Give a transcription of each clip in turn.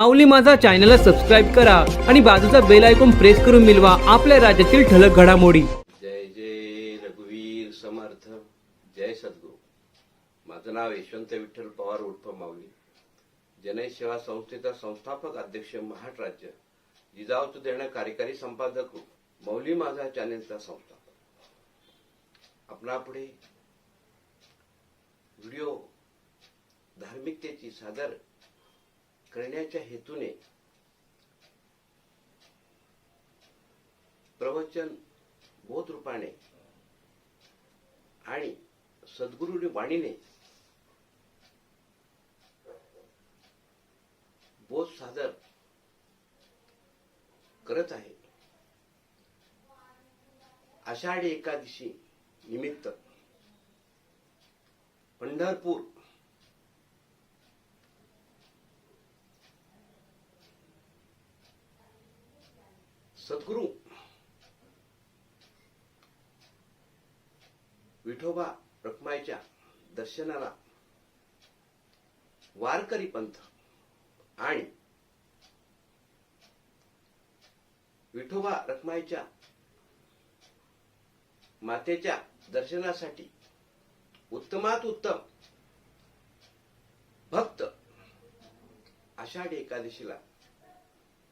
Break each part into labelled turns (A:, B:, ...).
A: माऊली माझा चॅनलला सबस्क्राईब करा आणि बाजूचा बेल ऐकून प्रेस करून मिळवा आपल्या राज्यातील ठळक घडामोडी.
B: जय जय रघुवीर समर्थ जय सद्गुरू. माझं नाव यशवंत विठ्ठल पवार उर्फ माऊली. जनय सेवा संस्थेचा संस्थापक अध्यक्ष महाराष्ट्र राज्य. जिजाऊ देणं कार्यकारी संपादक मौली माझा चॅनेलचा संस्थापक. आपणापुढे व्हिडिओ धार्मिकतेची सादर करण्याच्या हेतूने प्रवचन बोध रूपाने आणि सद्गुरू वाणीने बोध सादर करत आहे. आषाढी एकादशी निमित्त पंढरपूर सद्गुरू विठोबा रखमाईच्या दर्शनाला वारकरी पंथ आणि विठोबा रखमाईच्या मातेच्या दर्शनासाठी उत्तमात उत्तम भक्त आषाढी एकादशीला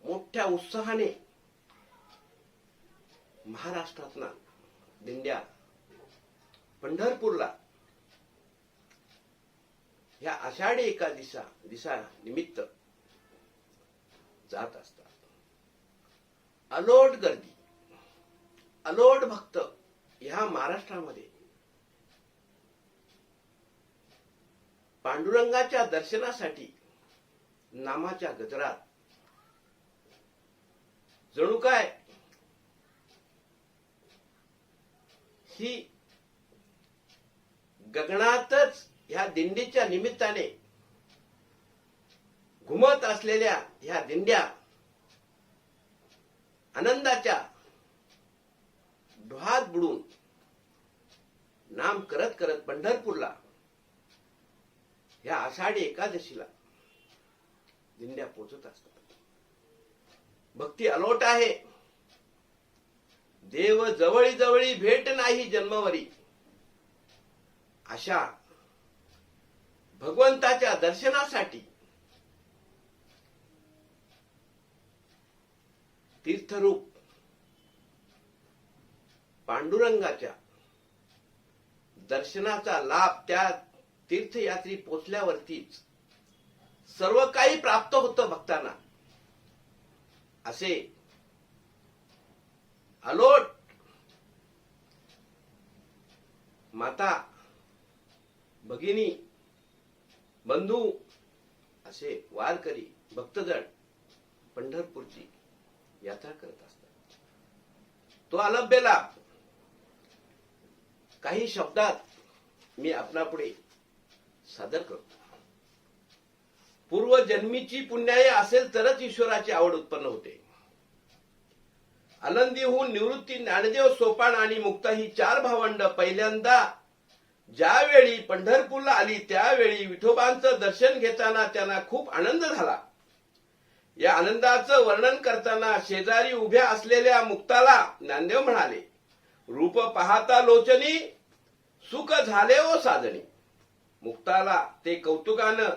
B: मोठ्या उत्साहाने महाराष्ट्रातना दिंड्या. पंढरपूरला. ह्या आषाढी एकादिसा दिसा निमित्त जात असतात. अलोट गर्दी. अलोट भक्त ह्या महाराष्ट्रामध्ये. पांडुरंगाच्या दर्शनासाठी नामाच्या गजरात. जणू काय? ही गगनातच ह्या दिंडीच्या निमित्ताने घुमत असलेल्या ह्या दिंड्या आनंदाच्या डोहात बुडून नाम करत करत पंढरपूरला ह्या आषाढी एकादशीला दिंड्या पोचत असतात. भक्ती अलोट आहे. देव जवळी जवळी भेट नाही जन्मवरी. अशा भगवंताच्या दर्शनासाठी तीर्थरूप पांडुरंगाच्या दर्शनाचा लाभ त्या तीर्थयात्री पोचल्यावरतीच सर्व काही प्राप्त होतं भक्तांना. असे आलोट माता भगिनी बंधू असे वारकरी भक्तजण पंढरपूरची यात्रा करत असतात. तो अलभ्य लाभ. काही शब्दात मी आपणापुढे सादर करतो. पूर्वजन्मीची पुण्याय असेल तरच ईश्वराची आवड उत्पन्न होते. आनंदीहून निवृत्ती ज्ञानदेव सोपान आणि मुक्ता ही चार भावंड पहिल्यांदा ज्यावेळी पंढरपूरला आली त्यावेळी विठोबांचं दर्शन घेताना त्यांना खूप आनंद झाला. या आनंदाचं वर्णन करताना शेजारी उभ्या असलेल्या मुक्ताला ज्ञानदेव म्हणाले रूप पाहता लोचनी सुख झाले ओ साजणी मुक्ताला ते कौतुकानं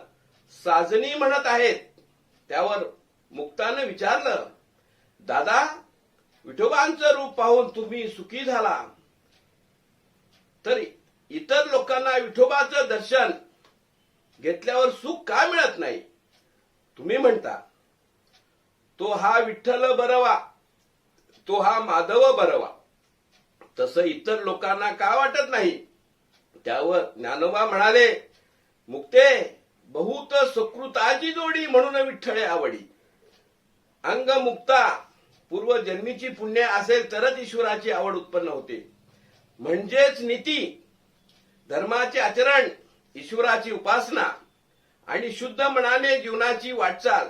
B: साजनी म्हणत आहेत. त्यावर मुक्तानं विचारलं दादा विठोबांचं रूप पाहून तुम्ही सुखी झाला. तर इतर लोकांना विठोबाचं दर्शन घेतल्यावर सुख का मिळत नाही? तुम्ही म्हणता तो हा विठ्ठल बरवा तो हा माधव बरवा. तसं इतर लोकांना का वाटत नाही? त्यावर ज्ञानोबा म्हणाले मुक्ते बहुत सुकृताची जोडी म्हणून विठ्ठळे आवडी. अंग मुक्ता पूर्वजन्मीची पुण्य असेल तरच ईश्वराची आवड उत्पन्न होते. म्हणजेच नीती धर्माचे आचरण ईश्वराची उपासना आणि शुद्ध मनाने जीवनाची वाटचाल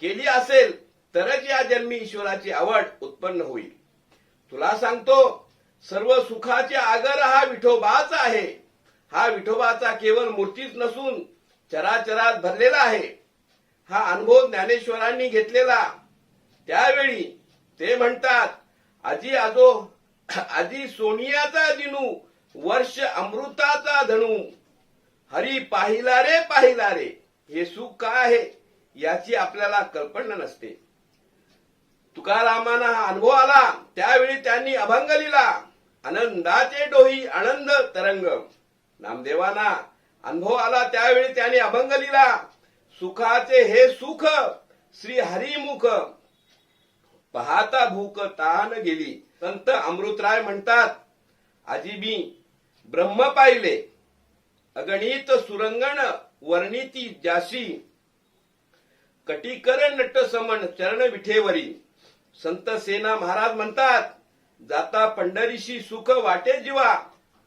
B: केली असेल तरच या जन्मी ईश्वराची आवड उत्पन्न होईल. तुला सांगतो सर्व सुखाचे आगर हा विठोबाच आहे. हा विठोबाचा केवळ मूर्तीच नसून चराचरात भरलेला आहे. हा अनुभव ज्ञानेश्वरांनी घेतलेला. त्यावेळी ते म्हणतात आजी आजो आजी सोनियाचा दिनू वर्ष अमृताचा धनू. हरी पाहिला रे पाहिला रे हे सुख का आहे? याची आपल्याला कल्पना नसते. तुकारामांना हा अनुभव आला त्यावेळी त्यांनी अभंग लिहिला आनंदाचे डोही आनंद तरंग. नामदेवांना अनुभव आला त्यावेळी त्यांनी अभंग लिहिला सुखाचे हे सुख श्री हरिमुख. पाहता भूक तान गेली. संत अमृतराय म्हणतात आजीबी ब्रह्म पाहिले. अगणित सुरंगण वर्णिती जासी. कटीकर नट समन चरण विठेवरी. संत सेना महाराज म्हणतात जाता पंढरीशी सुख वाटे जीवा.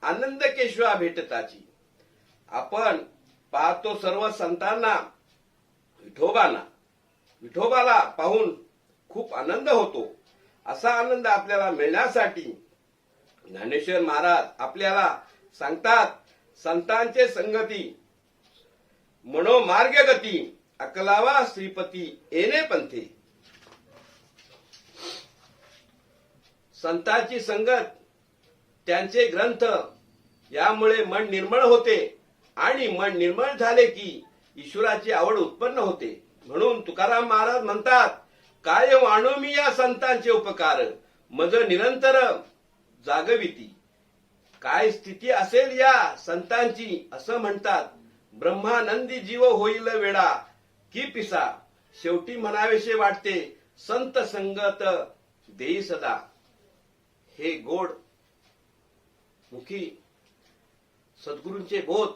B: आनंद केशवा भेटताची. आपण पाहतो सर्व संतांना विठोबाना. विठोबाला पाहून खूप आनंद होतो. असा आनंद आपल्याला मिळण्यासाठी ज्ञानेश्वर महाराज आपल्याला सांगतात संतांचे संगती मनोमार्ग गती अकलावा श्रीपती येणे पंथे. संतांची संगत त्यांचे ग्रंथ यामुळे मन निर्मळ होते आणि मन निर्मळ झाले की ईश्वराची आवड उत्पन्न होते. म्हणून तुकाराम महाराज म्हणतात काय वाणू मी या संतांचे उपकार? मज निरंतर जागविती. काय स्थिती असेल या संतांची? असं म्हणतात. ब्रह्मानंदी जीव होईल वेडा. की पिसा? शेवटी म्हणावेसे वाटते संत संगत देई सदा. हे गोड मुखी सद्गुरूंचे बोध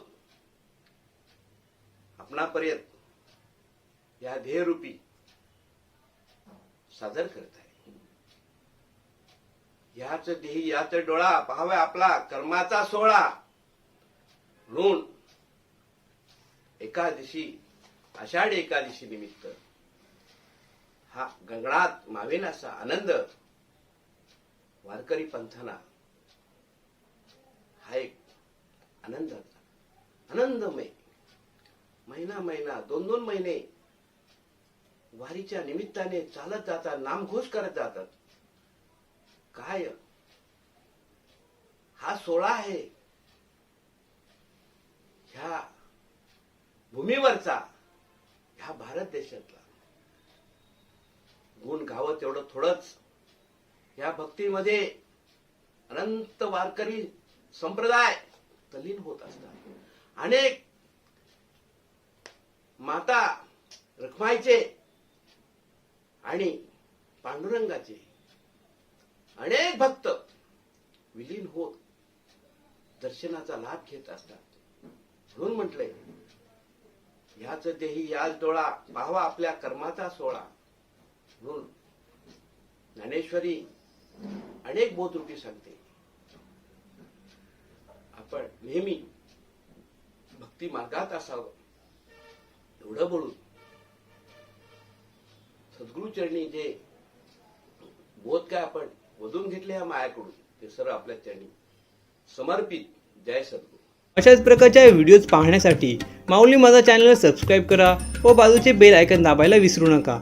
B: आपणापर्यंत या ध्येयरूपी सादर करत आहे. याच देही याच डोळा पाहावा आपला कर्माचा सोहळा. म्हणून एकादशी आषाढी एकादशी निमित्त. हा गंगणात मावेनाचा आनंद वारकरी पंथाना हा एक आनंदाचा आनंदमय. महिना महिना दोन दोन महिने वारीच्या निमित्ताने चालत जातात नामघोष करत जातात. काय? हा सोळा आहे. ह्या भूमीवरचा ह्या भारत देशातला. गुण गावं तेवढं थोडंच. या भक्तीमध्ये अनंत वारकरी संप्रदाय तलीन होत असतात. अनेक माता रखमाईचे आणि पांडुरंगाचे अनेक भक्त विलीन होत दर्शनाचा लाभ घेत असतात. म्हणून म्हटलंय याच देही याच डोळा पाहावा आपल्या कर्माचा सोळा म्हणून ज्ञानेश्वरी अनेक बोधरूपी सांगते. आपण नेहमी भक्ती मार्गात असावं. एवढं बोलून सद्गुरुचरणी जे बोध काय आपण वधून घेतले ह्या मायाकडून ते सर्व आपल्या चरणी समर्पित. जय सद्गुरु.
A: अशाच प्रकारच्या व्हिडिओज पाहण्यासाठी माऊली माझा चॅनल सबस्क्राईब करा व बाजूचे बेल आयकन दाबायला विसरू नका.